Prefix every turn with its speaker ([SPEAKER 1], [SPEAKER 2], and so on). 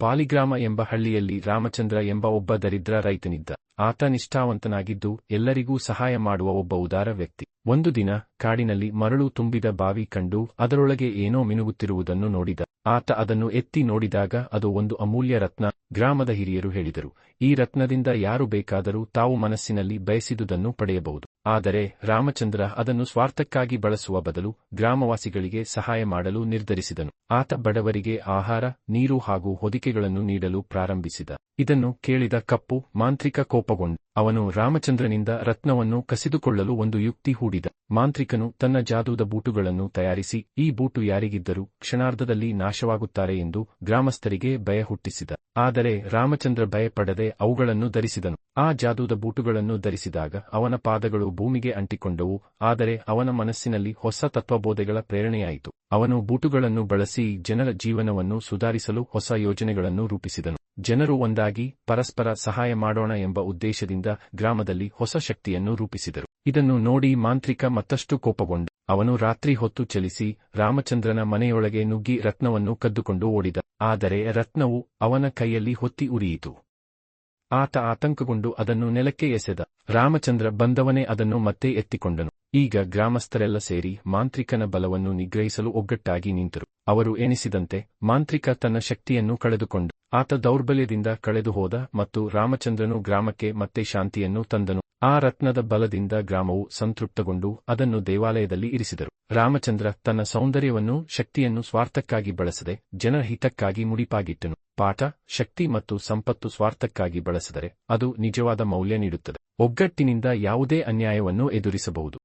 [SPEAKER 1] ಪಾಲಿಗ್ರಾಮ ಎಂಬ ಹಳ್ಳಿಯಲ್ಲಿ ರಾಮಚಂದ್ರ ಎಂಬ ಒಬ್ಬ ದರಿದ್ರ ರೈತನಿದ್ದ. ಆತ ನಿಷ್ಠಾವಂತನಾಗಿದ್ದು, ಎಲ್ಲರಿಗೂ ಸಹಾಯ ಮಾಡುವ ಒಬ್ಬ ಉದಾರ ವ್ಯಕ್ತಿ. ಒಂದು ದಿನ, ಕಾಡಿನಲ್ಲಿ ಮರಳು ತುಂಬಿದ ಬಾವಿ ಕಂಡು ಅದರೊಳಗೆ ಏನೋ ಮಿನುಗುತ್ತಿರುವುದನ್ನು ನೋಡಿದ. ಆತ ಅದನ್ನು ಎತ್ತಿ ನೋಡಿದಾಗ ಅದು ಒಂದು ಅಮೂಲ್ಯ ರತ್ನ, ಗ್ರಾಮದ ಹಿರಿಯರು ಹೇಳಿದರು. ಈ ರತ್ನದಿಂದ ಯಾರು ಬೇಕಾದರೂ ತಾವು ಮನಸ್ಸಿನಲ್ಲಿ ಬಯಸಿದುದನ್ನು ಪಡೆಯಬಹುದು. ಆದರೆ ರಾಮಚಂದ್ರ ಅದನ್ನು ಸ್ವಾರ್ಥಕ್ಕಾಗಿ ಬಳಸುವ ಬದಲು ಗ್ರಾಮವಾಸಿಗಳಿಗೆ ಸಹಾಯ ಮಾಡಲು ನಿರ್ಧರಿಸಿದನು. ಆತ ಬಡವರಿಗೆ ಆಹಾರ, ನೀರು ಹಾಗೂ ಹೊದಿಕೆಗಳನ್ನು ನೀಡಲು ಪ್ರಾರಂಭಿಸಿದ. ಇದನ್ನು ಕೇಳಿದ ಕಪ್ಪು ಮಾಂತ್ರಿಕ ಕೋಪಗೊಂಡು ಅವನು ರಾಮಚಂದ್ರನಿಂದ ರತ್ನವನ್ನು ಕಸಿದುಕೊಳ್ಳಲು ಒಂದು ಯುಕ್ತಿ ಹೂಡಿದ. ಮಾಂತ್ರಿಕನು ತನ್ನ ಜಾದೂದ ಬೂಟುಗಳನ್ನು ತಯಾರಿಸಿ, ಈ ಬೂಟು ಯಾರಿಗಿದ್ದರೂ ಕ್ಷಣಾರ್ಧದಲ್ಲಿ ನಾಶವಾಗುತ್ತಾರೆ ಎಂದು ಗ್ರಾಮಸ್ಥರಿಗೆ ಭಯ ಹುಟ್ಟಿಸಿದ ಆದರೆ ರಾಮಚಂದ್ರ ಭಯಪಡದೆ ಅವುಗಳನ್ನು ಧರಿಸಿದನು. ಆ ಜಾದೂದ ಬೂಟುಗಳನ್ನು ಧರಿಸಿದಾಗ ಅವನ ಪಾದಗಳು ಭೂಮಿಗೆ ಅಂಟಿಕೊಂಡವು, ಆದರೆ ಅವನ ಮನಸ್ಸಿನಲ್ಲಿ ಹೊಸ ತತ್ವಬೋಧೆಗಳ ಪ್ರೇರಣೆಯಾಯಿತು. ಅವನು ಬೂಟುಗಳನ್ನು ಬಳಸಿ ಜನರ ಜೀವನವನ್ನು ಸುಧಾರಿಸಲು ಹೊಸ ಯೋಜನೆಗಳನ್ನು ರೂಪಿಸಿದನು. ಜನರು ಒಂದಾಗಿ ಪರಸ್ಪರ ಸಹಾಯ ಮಾಡೋಣ ಎಂಬ ಉದ್ದೇಶದಿಂದ ಗ್ರಾಮದಲ್ಲಿ ಹೊಸ ಶಕ್ತಿಯನ್ನು ರೂಪಿಸಿದರು. ಇದನ್ನು ನೋಡಿ ಮಾಂತ್ರಿಕ ಮತ್ತಷ್ಟು ಕೋಪಗೊಂಡು ಅವನು ರಾತ್ರಿ ಹೊತ್ತು ಚಲಿಸಿ ರಾಮಚಂದ್ರನ ಮನೆಯೊಳಗೆ ನುಗ್ಗಿ ರತ್ನವನ್ನು ಕದ್ದುಕೊಂಡು ಓಡಿದ. ಆದರೆ ರತ್ನವು ಅವನ ಕೈಯಲ್ಲಿ ಹೊತ್ತಿ ಉರಿಯಿತು. ಆತ ಆತಂಕಗೊಂಡು ಅದನ್ನು ನೆಲಕ್ಕೆ ಎಸೆದ. ರಾಮಚಂದ್ರ ಬಂದವನೇ ಅದನ್ನು ಮತ್ತೆ ಎತ್ತಿಕೊಂಡನು. ಈಗ ಗ್ರಾಮಸ್ಥರೆಲ್ಲ ಸೇರಿ ಮಾಂತ್ರಿಕನ ಬಲವನ್ನು ನಿಗ್ರಹಿಸಲು ಒಗ್ಗಟ್ಟಾಗಿ ನಿಂತರು. ಅವರು ಎಣಿಸಿದಂತೆ ಮಾಂತ್ರಿಕ ತನ್ನ ಶಕ್ತಿಯನ್ನು ಕಳೆದುಕೊಂಡು ಆತ ದೌರ್ಬಲ್ಯದಿಂದ ಕಳೆದುಹೋದ ಮತ್ತು ರಾಮಚಂದ್ರನು ಗ್ರಾಮಕ್ಕೆ ಮತ್ತೆ ಶಾಂತಿಯನ್ನು ತಂದನು. ಆ ರತ್ನದ ಬಲದಿಂದ ಗ್ರಾಮವು ಸಂತೃಪ್ತಗೊಂಡು ಅದನ್ನು ದೇವಾಲಯದಲ್ಲಿ ಇರಿಸಿದರು. ರಾಮಚಂದ್ರ ತನ್ನ ಸೌಂದರ್ಯವನ್ನು ಶಕ್ತಿಯನ್ನು ಸ್ವಾರ್ಥಕ್ಕಾಗಿ ಬಳಸದೆ ಜನರ ಹಿತಕ್ಕಾಗಿ ಮುಡಿಪಾಗಿಟ್ಟನು. ಪಾಠ, ಶಕ್ತಿ ಮತ್ತು ಸಂಪತ್ತು ಸ್ವಾರ್ಥಕ್ಕಾಗಿ ಬಳಸಿದರೆ ಅದು ನಿಜವಾದ ಮೌಲ್ಯ ನೀಡುತ್ತದೆ. ಒಗ್ಗಟ್ಟಿನಿಂದ ಯಾವುದೇ ಅನ್ಯಾಯವನ್ನು ಎದುರಿಸಬಹುದು.